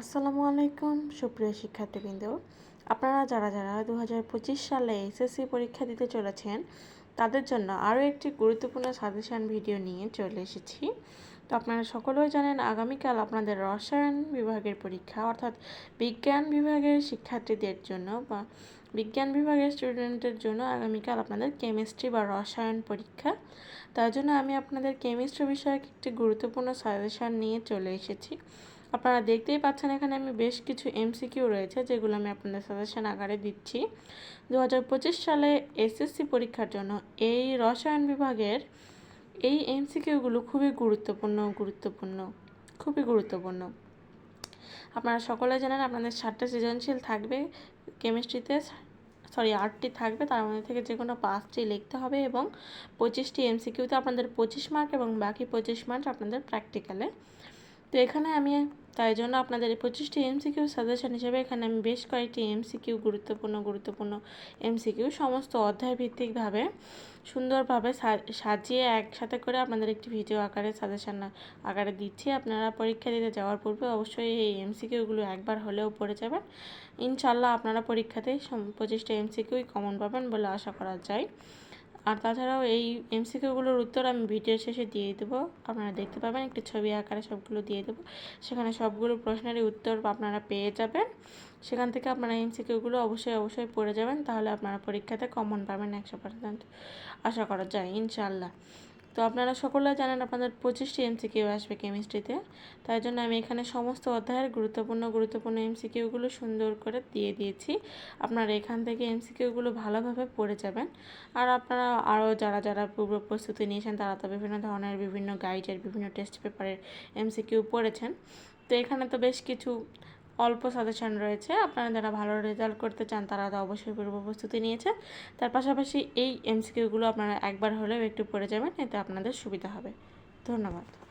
আসসালামু আলাইকুম, সুপ্রিয় শিক্ষার্থীবৃন্দ। আপনারা যারা যারা দু হাজার পঁচিশ সালে এসএসসি পরীক্ষা দিতে চলেছেন, তাদের জন্য আরও একটি গুরুত্বপূর্ণ সাজেশান ভিডিও নিয়ে চলে এসেছি। তো আপনারা সকলেই জানেন, আগামীকাল আপনাদের রসায়ন বিভাগের পরীক্ষা, অর্থাৎ বিজ্ঞান বিভাগের শিক্ষার্থীদের জন্য বা বিজ্ঞান বিভাগের স্টুডেন্টের জন্য আগামীকাল আপনাদের কেমিস্ট্রি বা রসায়ন পরীক্ষা। তার জন্য আমি আপনাদের কেমিস্ট্রি বিষয়ক একটি গুরুত্বপূর্ণ সাজেশান নিয়ে চলে এসেছি। আপনারা দেখতেই পাচ্ছেন, এখানে আমি বেশ কিছু এমসিকিউ রয়েছে, যেগুলো আমি আপনাদের সাজেশন আকারে দিচ্ছি। দু হাজার পঁচিশ সালে এসএসসি পরীক্ষার জন্য এই রসায়ন বিভাগের এই এমসিকিউগুলো খুবই গুরুত্বপূর্ণ গুরুত্বপূর্ণ, খুবই গুরুত্বপূর্ণ। আপনারা সকলে জানেন আপনাদের সাতটা সৃজনশীল থাকবে কেমিস্ট্রিতে সরি আটটি থাকবে, তার মধ্যে থেকে যে কোনো পাঁচটি লিখতে হবে এবং পঁচিশটি এমসিকিউতে আপনাদের পঁচিশ মার্ক এবং বাকি পঁচিশ মার্ক আপনাদের প্র্যাকটিক্যালে তো এখানে আমি তাই জন্য আপনাদের এই পঁচিশটি এমসিকিউ সাজেশন হিসেবে এখানে আমি বেশ কয়েকটি এমসিকিউ গুরুত্বপূর্ণ গুরুত্বপূর্ণ এমসিকিউ সমস্ত অধ্যায় ভিত্তিকভাবে সুন্দরভাবে সাজিয়ে একসাথে করে আপনাদের একটি ভিডিও আকারে সাজেশন আকারে দিচ্ছি। আপনারা পরীক্ষা দিতে যাওয়ার পূর্বে অবশ্যই এই এমসিকিউগুলো একবার হলেও পড়ে যাবেন। ইনশাল্লাহ আপনারা পরীক্ষাতেই পঁচিশটা এমসিকিউই কমন পাবেন বলে আশা করা যায়। আর তাছাড়াও এই এমসিকিউগুলোর উত্তর আমি ভিডিওর শেষে দিয়ে দেবো। আপনারা দেখতে পাবেন, একটি ছবি আকারে সবগুলো দিয়ে দেবো। সেখানে সবগুলো প্রশ্নেরই উত্তর আপনারা পেয়ে যাবেন। সেখান থেকে আপনারা এমসিকিউগুলো অবশ্যই অবশ্যই পড়ে যাবেন, তাহলে আপনারা পরীক্ষাতে কমন পাবেন একশো পার্সেন্ট আশা করা যায় ইনশাল্লাহ তো আপনারা সকলে জানেন আপনাদের পঁচিশটি এমসিকিউ আসবে কেমিস্ট্রিতে তাই জন্য আমি এখানে সমস্ত অধ্যায়ের গুরুত্বপূর্ণ গুরুত্বপূর্ণ এমসিকিউগুলো সুন্দর করে দিয়ে দিয়েছি। আপনারা এখান থেকে এমসিকিউগুলো ভালোভাবে পড়ে যাবেন। আর আপনারা আরও যারা যারা পূর্ব প্রস্তুতি নিয়েছেন, তারা তো বিভিন্ন ধরনের বিভিন্ন গাইডের বিভিন্ন টেস্ট পেপারের এমসিকিউ পড়েছেন। তো এখানে তো বেশ কিছু অল্প সাজেশন রয়েছে। আপনারা যারা ভালো রেজাল্ট করতে চান, তারা তো অবশ্যই পূর্ব প্রস্তুতি নিয়েছে। তার পাশাপাশি এই এমসিকিউগুলো আপনারা একবার হলেও একটু পড়ে যাবেন, এতে আপনাদের সুবিধা হবে। ধন্যবাদ।